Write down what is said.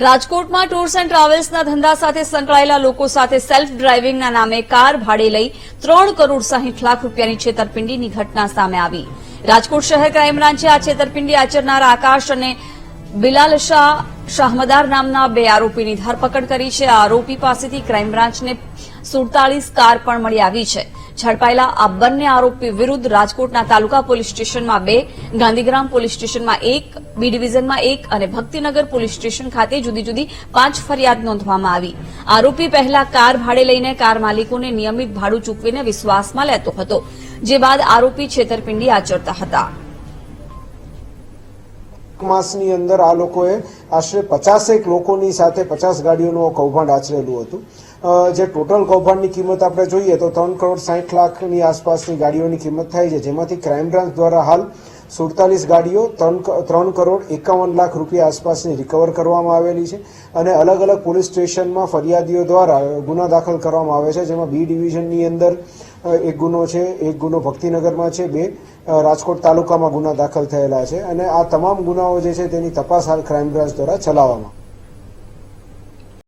રાજકોટમાં tours and ટ્રાવેલ્સના ધંધા સાથે સંકળાયેલા લોકો સાથે સેલ્ફ ડ્રાઇવિંગના નામે કાર ભાડે લઈ ત્રણ કરોડ સાહીઠ લાખ રૂપિયાની છેતરપિંડીની ઘટના સામે આવી. રાજકોટ શહેર ક્રાઇમ બ્રાન્ચે આ છેતરપિંડી આચરનાર આકાશ અને બિલાલ શાહ શાહમદાર નામના બે આરોપીની ધરપકડ કરી છે. આરોપી પાસેથી ક્રાઇમ બ્રાન્ચને સુડતાલીસ કાર પણ મળી આવી છે. ઝડપાયેલા આ બંને આરોપી વિરુદ્ધ રાજકોટના તાલુકા પોલીસ સ્ટેશનમાં બે, ગાંધીગ્રામ પોલીસ સ્ટેશનમાં એક, બી ડિવિઝનમાં એક અને ભક્તિનગર પોલીસ સ્ટેશન ખાતે જુદી જુદી પાંચ ફરિયાદ નોંધવામાં આવી. આરોપી પહેલા કાર ભાડે લઈને કાર માલિકોને નિયમિત ભાડું ચૂકવીને વિશ્વાસમાં લેતો હતો, જે બાદ આરોપી છેતરપિંડી આચરતા હતા. માસની અંદર આ લોકોએ આશરે પચાસેક લોકોની સાથે પચાસ ગાડીઓનું કૌભાંડ આચરેલું હતું. જે ટોટલ કૌભાંડની કિંમત આપણે જોઈએ તો ત્રણ કરોડ સાઠ લાખની આસપાસની ગાડીઓની કિંમત થાય છે, જેમાંથી ક્રાઇમ બ્રાન્ચ દ્વારા હાલ સુડતાલીસ ગાડીઓ ત્રણ ત્રણ કરોડ એકાવન લાખ રૂપિયા આસપાસની રિકવર કરવામાં આવેલી છે અને અલગ અલગ પોલીસ સ્ટેશનમાં ફરિયાદીઓ દ્વારા ગુના દાખલ કરવામાં આવે છે. જેમાં બી ડિવિઝનની અંદર એક ગુનો છે, એક ગુનો ભક્તિનગરમાં છે, બે રાજકોટ તાલુકામાં ગુના દાખલ થયેલા છે અને આ તમામ ગુનાઓ જે છે તેની તપાસ હાલ ક્રાઇમ બ્રાન્ચ દ્વારા ચલાવવામાં